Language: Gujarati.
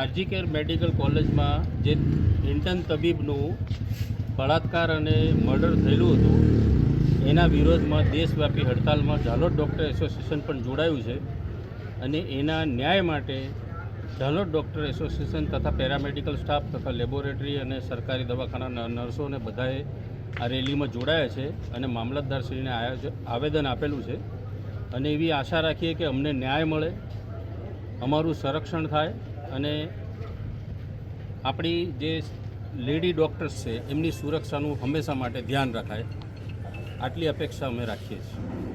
આરજી કેર મેડિકલ કોલેજમાં જે ઇન્ટર્ન તબીબનું બળાત્કાર અને મર્ડર થયેલું હતું, એના વિરોધમાં દેશવ્યાપી હડતાલમાં ઝાલોદ ડૉક્ટર એસોસિએશન પણ જોડાયું છે અને એના ન્યાય માટે ઝાલોદ ડૉક્ટર એસોસિએશન તથા પેરામેડિકલ સ્ટાફ તથા લેબોરેટરી અને સરકારી દવાખાના નર્સો અને બધાએ આ રેલીમાં જોડાયા છે અને મામલતદારશ્રીને આવેદન આપેલું છે અને એવી આશા રાખીએ કે અમને ન્યાય મળે, અમારું સંરક્ષણ થાય અને આપણી જે લેડી ડૉક્ટર્સ છે એમની સુરક્ષાનું હંમેશા માટે ધ્યાન રખાય. આટલી અપેક્ષા અમે રાખીએ છીએ.